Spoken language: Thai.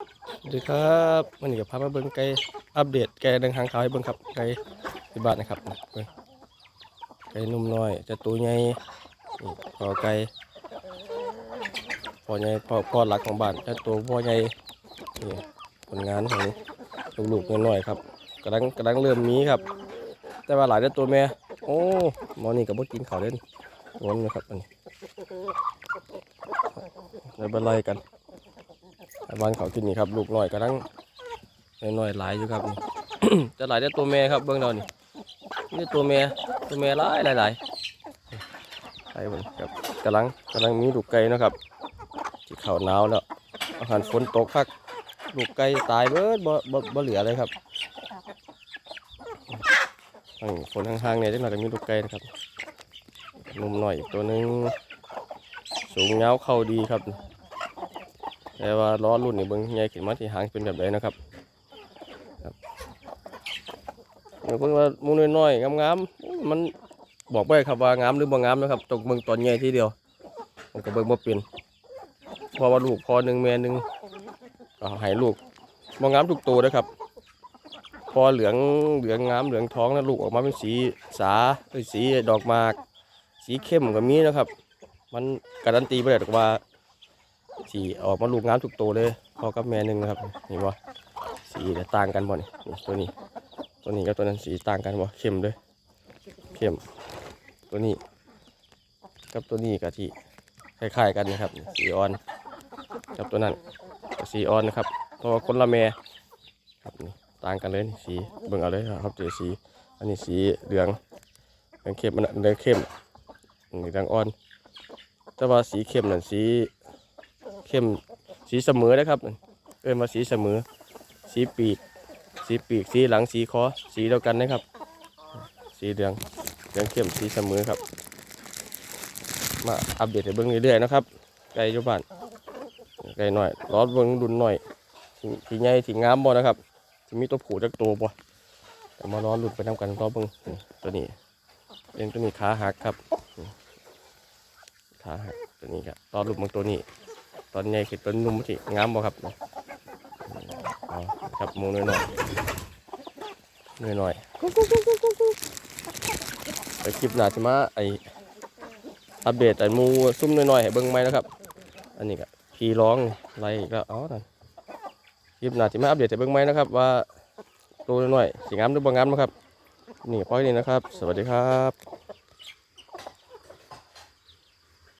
สวัสดีครับวันนี้ก็พามาเบิ่งไก่อัปเดตไก่เดินทางขาวให้เบิ่งครับไก่ที่บ้านนะครับไก่นุ่มน้อยจะตัวใหญ่พอไก่พอใหญ่พอพอหลักของบ้านจะตัวพอใหญ่นี่ผลงานของลูกๆน้อยๆครับกำลังกำลังเริ่มมีครับ แต่ว่าหลายได้ตัวแม่โอ้มอนี่ก็บ่กินขาวเล่นงอนนะครับอันนี้ไม่เป็นไรกัน บ้านเขากินนี่ครับลูกน้อยกำลังน้อยหลายอยู่ครับนี่ จะหลายได้ตัวแม่ครับเบื้องเรานี่นี่ตัวแม่ตัวแม่หลายหลายหลายหลายเบิ่งครับกำลังกำลังมีลูกไก่นะครับที่เขาหนาวแล้วอาหารฝนตกพักลูกไก่ตายเบิดบ่บ่บ่เหลือเลยครับฝนห่างๆเนี่ยจังหน่อยก็มีลูกไก่นะครับหนุ่มหน่อยอีกตัวนึงสูงเงาเข้าดีครับ แต่ว่าล้อรุ่นนี่เบิ่งใหญ่ขึ้นมาที่หางเป็นแบบใดนะครับครับเดี๋ยวเพิ่งว่าหมูน้อยๆงามๆมันบอกไปครับว่างามหรือบ่งามนะครับตกเบิ่งตอนใหญ่ทีเดียวผมก็เบิ่งบ่เป็นเพราะว่าลูกพอหนึ่งแม่หนึ่งก็ให้ลูกบ่งามทุกตัวนะครับ พอเหลืองเหลืองงามเหลืองท้องแล้วลูกออกมาเป็นสีสาเอ้ยสีดอกมาก สีเข้มก็มีนะครับ มันการันตีไปได้หรอกว่า สีออกมาลูกงามทุกตัวเลยพอกับแม่หนึ่งนะครับนี่บ่สีต่างกันบ่นี่นี่ตัวนี้ ตัวนี้กับตัวนั้นสีต่างกันบ่เข้มเลยเข้มตัวนี้ กับตัวนี้กับที่คล้ายๆกันนะครับ สีอ่อนกับตัวนั้นสีอ่อนนะครับเพราะคนละแม่ครับนี่ต่างกันเลยนี่สีเบิ่งเอาเลยครับเจอสี อันนี้สีเหลืองเหลืองเข้มมันนะเหลืองเข้มอันนี้เหลืองอ่อน แต่ว่าสีเข้มนั่นสี เข้มสีเสมอนะครับเอิ้นว่าสีเสมอ สีปีก สีปีกสีหลังสีคอสีเดียวกันนะครับ สีเหลืองเหลืองเข้มสีเสมอครับ มาอัปเดตให้เบิ่งเรื่อยๆนะครับไก่ยู่บ้านไก่หน่อยรอเบิ่งดุนหน่อยทีใหญ่ทีงามบ่นะครับทีมีตัวผูจักตัวบ่เดี๋ยวมารอหลุดไปนำกันรอเบิ่งตัวนี้เป็นตัวนี้ขาหักครับขาหักตัวนี้ครับรอหลุดบางตัวนี้ อนใหญ่คือต้นนุ่มที่งามบ่ครับนี่อ๋อครับหมูน้อยๆน้อยน้อยๆไปคลิปหน้าจะมาไออัปเดตไอหมูซุ่มน้อยๆให้เบิ่งไหมนะครับ อันนี้ก็พี่ร้องอะไรอีกแล้วอ๋อนั่นคลิปหน้าจะมาอัปเดตให้เบิ่งไหมนะครับ ว่าตัวน้อยๆสิงามหรือบ่งามนะครับ นี่พอแค่นี้นะครับ สวัสดีครับ